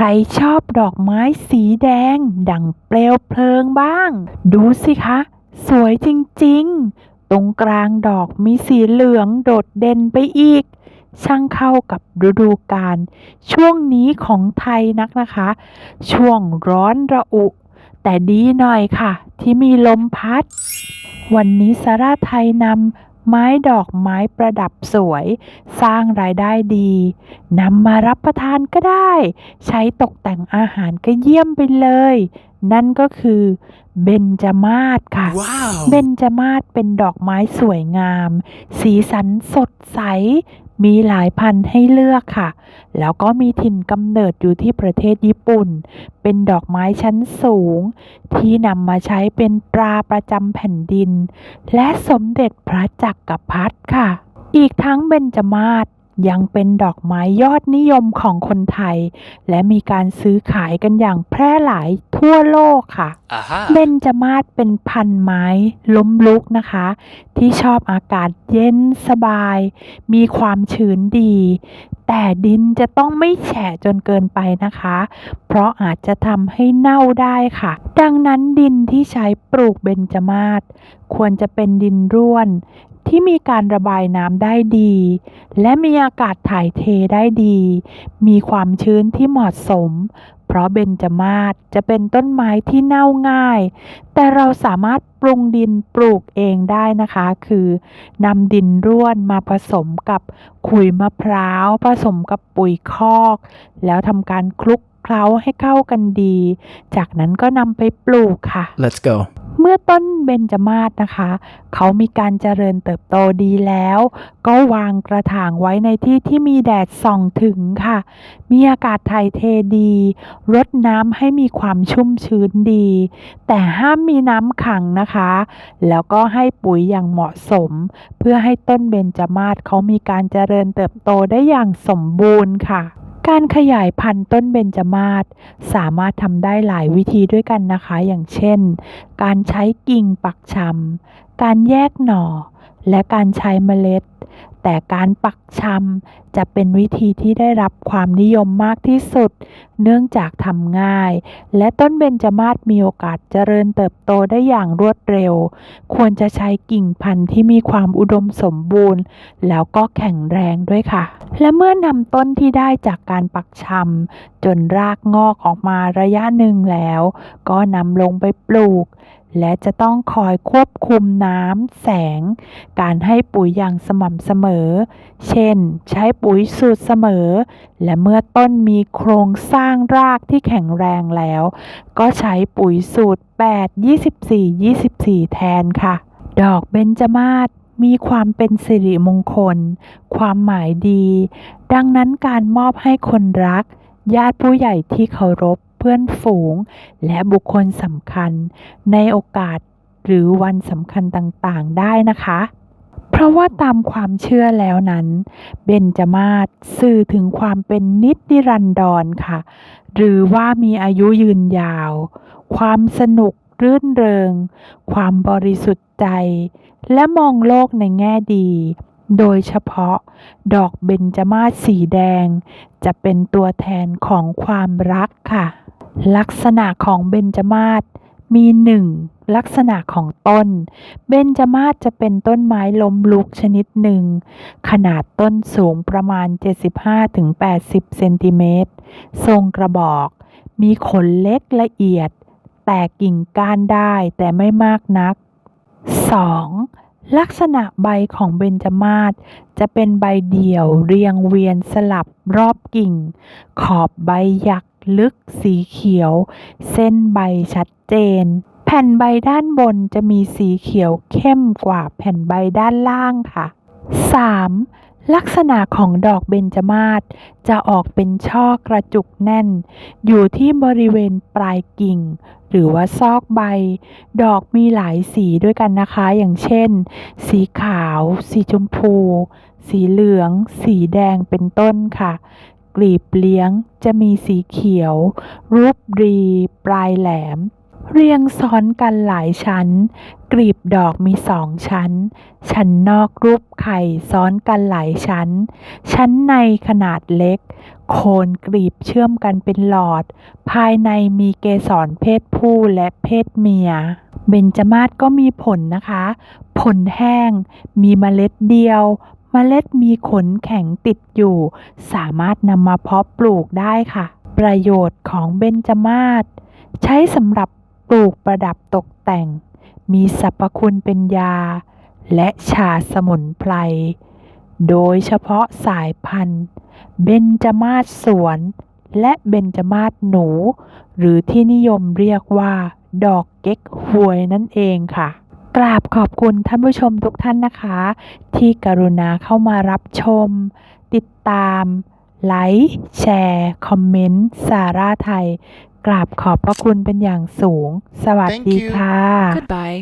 ใครชอบดอกไม้สีแดง ดังเปลวเพลิงบ้าง ดูสิคะ สวยจริงๆ ตรงกลางดอกมีสีเหลืองโดดเด่นไปอีก ช่างเข้ากับฤดูกาลช่วงนี้ของไทยนักนะคะ ช่วงร้อนระอุ แต่ดีหน่อยค่ะ ที่มีลมพัด วันนี้สาราไทยนำ ไม้ดอกไม้ประดับสวย สร้างรายได้ดีนำมารับประทานก็ได้ ใช้ตกแต่งอาหารก็เยี่ยมไปเลย นั่นก็คือเบญจมาศค่ะ Wow. เบญจมาศเป็นดอกไม้สวยงาม สีสันสดใส มีหลายพันธุ์ให้เลือกค่ะ แล้วก็มีถิ่นกำเนิดอยู่ที่ประเทศญี่ปุ่น เป็นดอกไม้ชั้นสูง ที่นำมาใช้เป็นตราประจำแผ่นดิน และสมเด็จพระจักรพรรดิค่ะ อีกทั้งเบญจมาศ ยังเป็นดอกไม้ยอดนิยมของคนไทย และมีการซื้อขายกันอย่างแพร่หลายทั่วโลกค่ะ Aha. เบญจมาศเป็นพันไม้ล้มลุกนะคะ ที่ชอบอากาศเย็นสบาย มีความชื้นดี แต่ดินจะต้องไม่แฉะจนเกินไปนะคะ เพราะอาจจะทำให้เน่าได้ค่ะ ดังนั้นดินที่ใช้ปลูกเบญจมาศควรจะเป็นดินร่วน ที่มีการระบายน้ำได้ดี และมีอากาศถ่ายเทได้ดี มีความชื้นที่เหมาะสม เพราะเบญจมาศจะเป็นต้นไม้ที่เน่าง่าย แต่เราสามารถปรุงดินปลูกเองได้นะคะ คือนำดินร่วนมาผสมกับขุยมะพร้าว ผสมกับปุ๋ยคอก แล้วทำการคลุกเคล้าให้เข้ากันดี จากนั้นก็นำไปปลูกค่ะ Let's go. เมื่อต้นเบญจมาศนะคะ เขามีการเจริญเติบโตดีแล้ว ก็วางกระถางไว้ในที่ที่มีแดดส่องถึงค่ะ มีอากาศถ่ายเทดี รดน้ำให้มีความชุ่มชื้นดี แต่ห้ามมีน้ำขังนะคะ แล้วก็ให้ปุ๋ยอย่างเหมาะสม เพื่อให้ต้นเบญจมาศเขามีการเจริญเติบโตได้อย่างสมบูรณ์ค่ะ การขยายพันธุ์ต้นเบญจมาศสามารถทำได้หลายวิธีด้วยกันนะคะ อย่างเช่น การใช้กิ่งปักชำการแยกหน่อ และการใช้เมล็ด แต่การปักชำจะเป็นวิธีที่ได้รับความนิยมมากที่สุด เนื่องจากทำง่าย และต้นเบญจมาศมีโอกาสเจริญเติบโตได้อย่างรวดเร็ว ควรจะใช้กิ่งพันธุ์ที่มีความอุดมสมบูรณ์ แล้วก็แข็งแรงด้วยค่ะ และเมื่อนำต้นที่ได้จากการปักชำจนรากงอกออกมาระยะหนึ่งแล้ว ก็นำลงไปปลูก และจะต้องคอยควบคุมน้ำแสง การให้ปุ๋ยอย่างสม่ำเสมอ เช่น ใช้ปุ๋ยสูตรเสมอ และเมื่อต้นมีโครงสร้างรากที่แข็งแรงแล้ว ก็ใช้ปุ๋ยสูตร 8 24 24 แทนค่ะ ดอกเบญจมาศมีความเป็นสิริมงคล ความหมายดี ดังนั้นการมอบให้คนรัก ญาติผู้ใหญ่ที่เคารพ เพื่อนฝูง และบุคคลสำคัญ ในโอกาสหรือวันสำคัญต่างๆ ได้นะคะ เพราะว่าตามความเชื่อแล้วนั้น เบญจมาศสื่อถึงความเป็นนิจนิรันดรค่ะ หรือว่ามีอายุยืนยาว ความสนุกรื่นเริง ความบริสุทธิ์ใจ และมองโลกในแง่ดี โดยเฉพาะ ดอกเบญจมาศสีแดง จะเป็นตัวแทนของความรักค่ะ ลักษณะของเบญจมาศมีหนึ่งลักษณะของต้น เบญจมาศจะเป็นต้นไม้ล้มลุกชนิดหนึ่ง ขนาดต้นสูงประมาณ 75-80 เซนติเมตร ทรงกระบอก มีขนเล็กละเอียด แตกกิ่งก้านได้แต่ไม่มากนัก 2. ลักษณะใบของเบญจมาศจะเป็นใบเดี่ยวเรียงเวียนสลับรอบกิ่ง ขอบใบหยัก ลึกสีเขียว เส้นใบชัดเจน แผ่นใบด้านบนจะมีสีเขียวเข้มกว่าแผ่นใบด้านล่างค่ะ 3. ลักษณะของดอกเบญจมาศจะออกเป็นช่อกระจุกแน่น อยู่ที่บริเวณปลายกิ่ง หรือว่าซอกใบ ดอกมีหลายสีด้วยกันนะคะ อย่างเช่น สีขาว สีชมพู สีเหลือง สีแดงเป็นต้นค่ะ กลีบเลี้ยงจะมีสีเขียว รูปรีปลายแหลม เรียงซ้อนกันหลายชั้น กลีบดอกมีสองชั้น ชั้นนอกรูปไข่ซ้อนกันหลายชั้น ชั้นในขนาดเล็ก โคนกลีบเชื่อมกันเป็นหลอด ภายในมีเกสรเพศผู้และเพศเมีย เบญจมาศก็มีผลนะคะ ผลแห้ง มีเมล็ดเดียว เมล็ดมีขนแข็งติดอยู่ สามารถนำมาเพาะปลูกได้ค่ะ ประโยชน์ของเบญจมาศใช้สำหรับปลูกประดับตกแต่ง มีสรรพคุณเป็นยา และชาสมุนไพร โดยเฉพาะสายพันธุ์ เบญจมาศสวน และเบญจมาศหนู หรือที่นิยมเรียกว่า ดอกเก๊กฮวยนั่นเองค่ะ กราบขอบคุณท่านผู้ชมทุกท่านนะคะ ที่กรุณาเข้ามารับชม ติดตามไลค์แชร์ คอมเมนต์สาราไทย กราบขอบพระคุณเป็นอย่างสูง สวัส Thank ดี you. ค่ะ Goodbye.